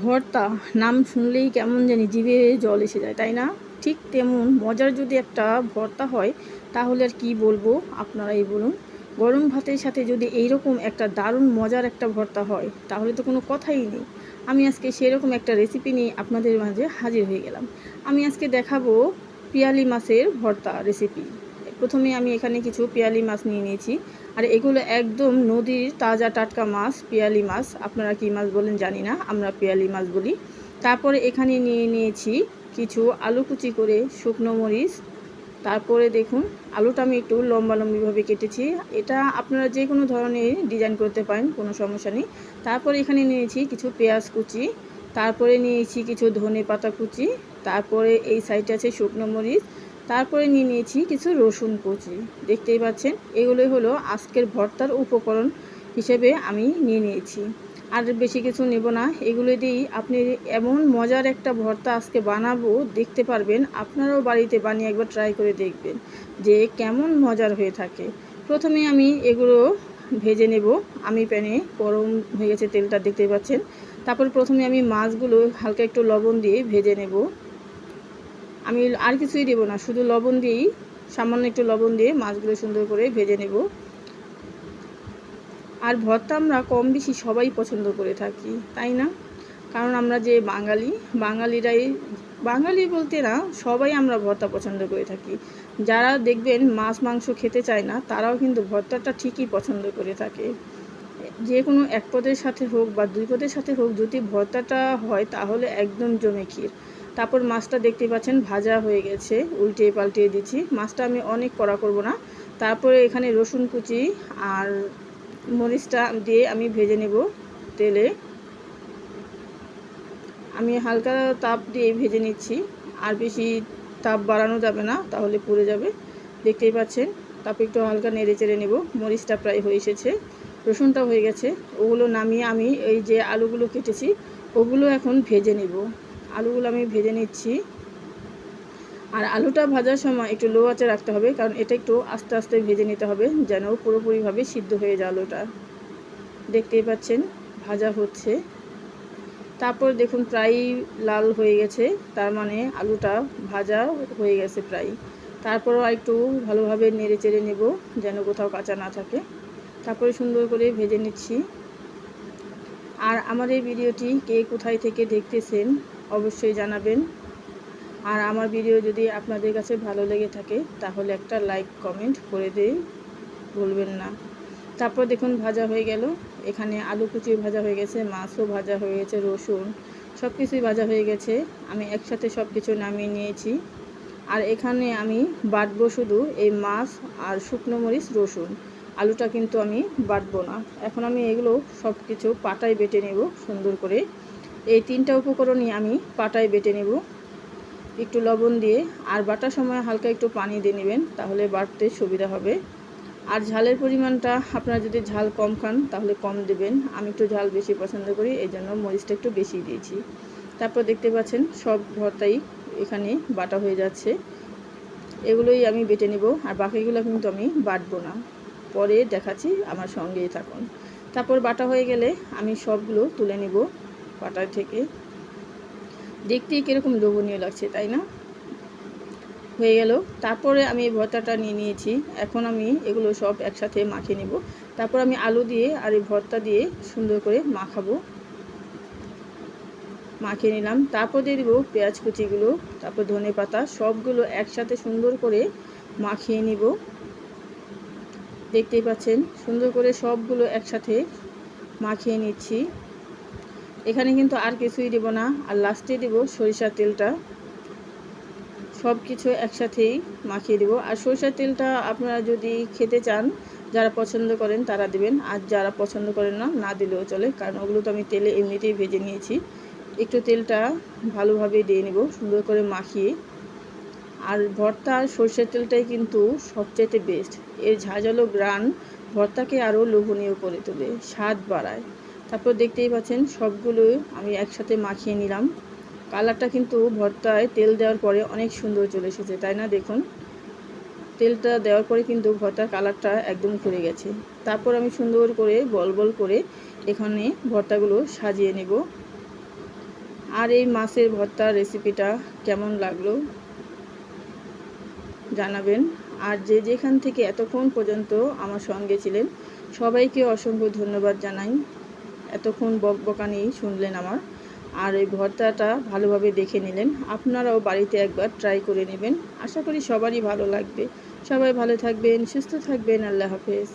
ভর্তা, নাম শুনলেই কেমন জানি জিভে জল এসে যায়, তাই না? ঠিক তেমন মজার যদি একটা ভর্তা হয়, তাহলে আর কি বলব আপনারাই বলুন। গরম ভাতের সাথে যদি এইরকম একটা দারুণ মজার একটা ভর্তা হয়, তাহলে তো কোনো কথাই নেই। আমি আজকে সেরকম একটা রেসিপি নিয়ে আপনাদের মাঝে হাজির হয়ে গেলাম। আমি আজকে দেখাবো পিয়ালি মাছের ভর্তা রেসিপি প্রথমে আমি এখানে কিছু পিয়ালি মাছ নিয়ে নিয়েছি। আর এগুলো একদম নদীর তাজা টাটকা মাছ, পেয়ালি মাছ। আপনারা কী মাছ বলেন জানি না, আমরা পেয়ালি মাছ বলি। তারপরে এখানে নিয়ে নিয়েছি কিছু আলু কুচি করে শুকনো মরিচ। তারপরে দেখুন, আলুটা আমি একটু লম্বা লম্বিভাবে কেটেছি। এটা আপনারা যে কোনো ধরনের ডিজাইন করতে পারেন, কোনো সমস্যা নেই। তারপরে এখানে নিয়েছি কিছু পেঁয়াজ কুচি। তারপরে নিয়েছি কিছু ধনে পাতা কুচি। তারপরে এই সাইডে আছে শুকনো মরিচ। তারপরে নিয়ে নিয়েছি কিছু রসুন কুচি। দেখতেই পাচ্ছেন, এগুলোই হলো আজকের ভর্তার উপকরণ হিসেবে আমি নিয়ে নিয়েছি। আর বেশি কিছু নেব না, এগুলো দিয়েই আপনি এমন মজার একটা ভর্তা আজকে বানাবো, দেখতে পারবেন, আপনারাও বাড়িতে বানিয়ে একবার ট্রাই করে দেখবেন যে কেমন মজার হয়ে থাকে। প্রথমে আমি এগুলো ভেজে নেব, আমি প্যানে গরম হয়ে গেছে তেলটা দেখতে পাচ্ছেন। তারপর প্রথমে আমি মাছগুলো হালকা একটু লবণ দিয়ে ভেজে নেব। আমি আর কিছুই দেবো না, শুধু লবণ দিয়েই, সামান্য একটু লবণ দিয়ে মাছগুলো সুন্দর করে ভেজে নেব। আর ভর্তা আমরা কম বেশি সবাই পছন্দ করে থাকি, তাই না? কারণ আমরা যে বাঙালি, বাঙালিরাই, বাঙালি বলতে না, সবাই আমরা ভর্তা পছন্দ করে থাকি। যারা দেখবেন মাছ, মাংস খেতে চায় না, তারাও কিন্তু ভর্তাটা ঠিকই পছন্দ করে থাকে। যে কোনো এক পদের সাথে হোক বা দুই পদের সাথে হোক, যদি ভর্তাটা হয় তাহলে একদম জমে ক্ষীর। তারপর মাছটা দেখতে পাচ্ছেন, ভাজা হয়ে গেছে উল্টে পাল্টিয়ে দিচ্ছি। মাছটা আমি অনেক কড়া করব না। তারপরে এখানে রসুন কুচি আর মরিচটা দিয়ে আমি ভেজে নেব তেলে। আমি হালকা তাপ দিয়ে ভেজে নিচ্ছি। আর বেশি তাপ বাড়ানো যাবে না, তাহলে পুড়ে যাবে। দেখতেই পাচ্ছেন তাপ একটু হালকা নেড়ে চেড়ে নেব। মরিচটা প্রায় হয়ে এসেছে। রসুনটা হয়ে গেছে। ওগুলো নামিয়ে আমি এই যে আলুগুলো কেটেছি, ওগুলো এখন ভেজে নেব। আলুগুলো আমি ভেজে নিচ্ছি। আর আলুটা ভাজার সময় একটু লো আঁচে রাখতে হবে, কারণ এটা একটু আস্তে আস্তে ভেজে নিতে হবে, যেন পুরোপুরিভাবে সিদ্ধ হয়ে যায় আলুটা। দেখতেই পাচ্ছেন, ভাজা হচ্ছে। তারপর দেখুন, প্রায় লাল হয়ে গেছে, তার মানে আলুটা ভাজা হয়ে গেছে প্রায়। তারপরও একটু ভালোভাবে নেড়ে চেড়ে নেব, যেন কোথাও কাঁচা না থাকে। তারপরে সুন্দর করে ভেজে নিচ্ছি। আর আমার এই ভিডিওটি কে কোথায় থেকে দেখতেছেন অবশ্যই জানাবেন। আর আমার ভিডিও যদি আপনাদের কাছে ভালো লেগে থাকে, তাহলে একটা লাইক, কমেন্ট করে দিয়ে ভুলবেন না। তারপর দেখুন ভাজা হয়ে গেল। এখানে আলু কুচি ভাজা হয়ে গেছে, মাছও ভাজা হয়ে গেছে, রসুন সব কিছুই ভাজা হয়ে গেছে। আমি একসাথে সব কিছু নামিয়ে নিয়েছি। আর এখানে আমি বাটবো শুধু এই মাছ আর শুকনো মরিচ, রসুন। আলুটা কিন্তু আমি বাটবো না। এখন আমি এগুলো সব কিছু পাটায় বেটে নেব সুন্দর করে। এই তিনটা উপকরণই আমি পাটায় বেটে নেব। একটু লবণ দিয়ে আর বাটার সময় হালকা একটু পানি দিয়ে নেবেন, তাহলে বাটতে সুবিধা হবে। আর ঝালের পরিমাণটা আপনারা যদি ঝাল কম খান, তাহলে কম দেবেন। আমি একটু ঝাল বেশি পছন্দ করি এই জন্য মরিচটা একটু বেশি দিয়েছি। তারপর দেখতে পাচ্ছেন সব ভর্তাই এখানে বাটা হয়ে যাচ্ছে। এগুলোই আমি বেটে নেব, আর বাকিগুলো কিন্তু আমি বাটবো না। পরে দেখাচ্ছি আমার সঙ্গেই থাকুন। তারপর বাটা হয়ে গেলে আমি সবগুলো তুলে নেব। বাটার থেকে। দেখতেই কীরকম লোভনীয় লাগছে, তাই না? হয়ে গেল। তারপরে আমি ভর্তাটা নিয়ে নিয়েছি। এখন আমি এগুলো সব একসাথে মাখিয়ে নেব। তারপর আমি আলু দিয়ে আর এই ভর্তা দিয়ে সুন্দর করে মাখাবো। মাখিয়ে নিলাম। তারপর দিয়ে দেবো পেঁয়াজ কুচিগুলো, তারপর ধনে পাতা, সবগুলো একসাথে সুন্দর করে মাখিয়ে নিব। দেখতেই পাচ্ছেন, সুন্দর করে সবগুলো একসাথে মাখিয়ে নিচ্ছি। এখানে কিন্তু আর কিছুই দেব না। আর লাস্টে দেব সরিষার তেলটা। সব কিছু একসাথেই মাখিয়ে দেব। আর সরিষার তেলটা আপনারা যদি খেতে চান, যারা পছন্দ করেন তারা দেবেন। আর যারা পছন্দ করেন না না দিলেও চলে। কারণ ওগুলো তো আমি তেলে এমনিতেই ভেজে নিয়েছি। একটু তেলটা ভালোভাবে দিয়ে নেব, সুন্দর করে মাখিয়ে। আর ভর্তা আর সর্ষের তেলটাই কিন্তু সবচাইতে বেস্ট এর ঝাঁঝালো গ্রান ভর্তাকে আরও লোভনীয় করে তোলে, স্বাদ বাড়ায়। তারপর দেখতেই পাচ্ছেন সবগুলো আমি একসাথে মাখিয়ে নিলাম। কালারটা কিন্তু ভর্তায় তেল দেওয়ার পরে অনেক সুন্দর চলে এসেছে, তাই না? দেখুন। তেলটা দেওয়ার পরে কিন্তু ভর্তার কালারটা একদম ঘুরে গেছে। তারপর আমি সুন্দর করে বল বল করে এখানে ভর্তাগুলো সাজিয়ে নেব। আর এই মাছের ভর্তার রেসিপিটা কেমন লাগল জানাবেন। আর যে যেখান থেকে এতক্ষণ পর্যন্ত আমার সঙ্গে ছিলেন, সবাইকে অসংখ্য ধন্যবাদ জানাই। এতক্ষণ বকবকানি শুনলেন আমার। আর এই ভর্তাটা ভালোভাবে দেখে নিলেন। আপনারাও বাড়িতে একবার ট্রাই করে নেবেন। আশা করি সবারই ভালো লাগবে। সবাই ভালো থাকবেন, সুস্থ থাকবেন। আল্লাহ হাফেজ।